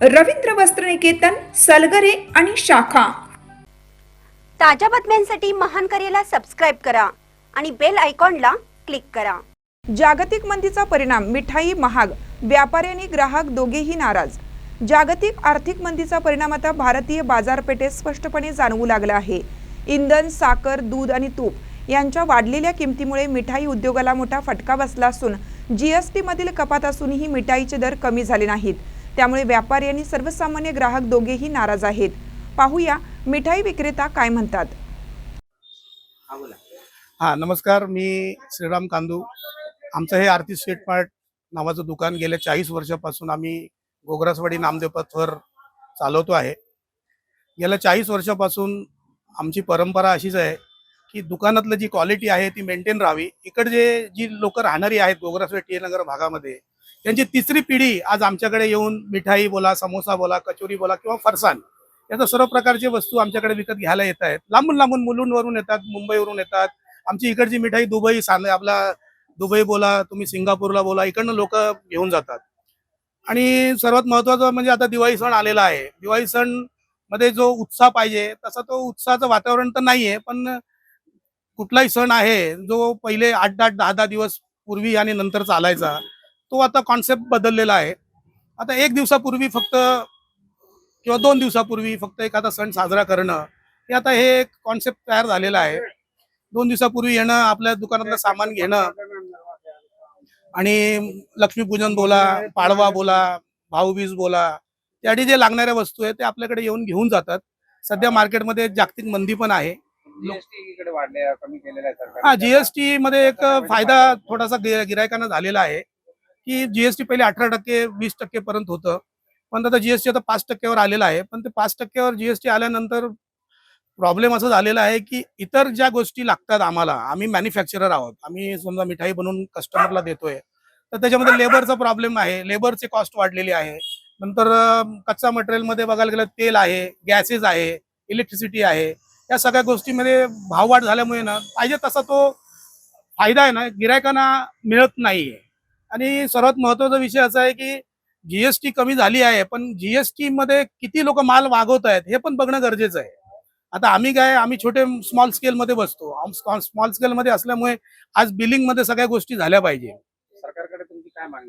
रवींद्र वस्त्रनिकेतन सलगरे आणि शाखा. ताज्या बातम्यांसाठी महान करेला सबस्क्राईब करा आणि बेल आयकॉनला क्लिक करा. जागतिक मंदीचा परिणाम मिठाई महाग व्यापारी आणि ग्राहक दोघेही नाराज. जागतिक आर्थिक मंदीचा परिणाम आता भारतीय बाजारपेठेत स्पष्टपणे जाणवू लागला आहे. इंधन साखर दूध आणि तूप यांच्या वाढलेल्या किमतीमुळे मिठाई उद्योगाला मोठा फटका बसला असून जीएसटी मधील कपात असूनही मिठाईचे दर कमी झाले नाहीत. त्यामुळे व्यापारी आणि सर्वसामान्य ग्राहक दोघेही नाराज आहेत. पाहूया मिठाई विक्रेता काय म्हणतात. हा नमस्कार. मी श्रीराम कांदू. आमचं हे आरती स्वीट मार्ट नावाचं दुकान गेल्या चाळीस वर्षापासून आम्ही गोगरासवाडी नामदेव पथवर चालवतो आहे. गेल्या चाळीस वर्षापासून आमची परंपरा अशीच आहे की दुकानातलं जी क्वालिटी आहे ती मेंटेन राहावी. इकडचे जी लोक राहणारी आहेत गोगरासवाडी टी नगर भागामध्ये त्यांची तिसरी पिढी आज आमच्याकडे येऊन मिठाई बोला समोसा बोला कचोरी बोला किंवा फरसाण याचा सर्व प्रकारचे वस्तू आमच्याकडे विकत घ्यायला येत आहेत. लांबून लांबून मुलुंडवरून येतात मुंबईवरून येतात. आमची इकडची मिठाई दुबई सांग आपला दुबई बोला तुम्ही सिंगापूरला बोला इकडनं लोक घेऊन जातात. आणि सर्वात महत्वाचं म्हणजे आता दिवाळी सण आलेला आहे. दिवाळी सणमध्ये जो उत्साह पाहिजे तसा तो उत्साहाचं वातावरण तर नाहीये पण कुठलाही सण आहे जो पहिले आठ आठ दहा दहा दिवस पूर्वी आणि नंतर चालायचा तो आता कॉन्सेप्ट बदललेला आहे. आता एक दिवसापूर्वी फक्त किंवा दोन दिवसापूर्वी फक्त एखादा सण साजरा करणं हे आता हे एक कॉन्सेप्ट तयार झालेला आहे. दोन दिवसापूर्वी येणं आपल्या दुकानातलं सामान घेणं आणि लक्ष्मीपूजन बोला पाडवा बोला भाऊबीज बोला त्यासाठी जे लागणाऱ्या वस्तू आहेत ते आपल्याकडे येऊन घेऊन जातात. सध्या मार्केटमध्ये जागतिक मंदी पण आहे. हा जीएसटी मध्ये एक फायदा थोडासा गिरा- गिरायकांना झालेला आहे. की जीएसटी पहिले अठरा टक्के वीस टक्के पर्यंत होतं. पण आता जीएसटी आता पाच टक्क्यावर आलेला आहे. पण ते पाच टक्क्यावर जीएसटी आल्यानंतर प्रॉब्लेम असं झालेला आहे की इतर ज्या गोष्टी लागतात आम्हाला आम्ही मॅन्युफॅक्चरर आहोत. आम्ही समजा मिठाई बनवून कस्टमरला देतोय. तर त्याच्यामध्ये लेबरचा प्रॉब्लेम आहे. लेबरचे कॉस्ट वाढलेली आहे. नंतर कच्चा मटेरियलमध्ये बघायला गेलं तेल आहे गॅसेस आहे इलेक्ट्रिसिटी आहे. या सगळ्या गोष्टीमध्ये भाववाढ झाल्यामुळे ना पाहिजे तसा तो फायदा आहे ना गिरायकांना मिळत नाहीये. आणि सर्वात महत्त्वाचा विषय असा आहे की जीएसटी कमी झाली आहे पण जीएसटी मध्ये किती लोक माल मागवत आहेत हे पण बघणं गरजेचं आहे. आता आम्ही काय आम्ही छोटे स्मॉल स्केल मध्ये बसतो. स्मॉल स्केल मध्ये असल्यामुळे आज बिलिंगमध्ये सगळ्या गोष्टी झाल्या पाहिजे. सरकारकडे तुमची काय मागणी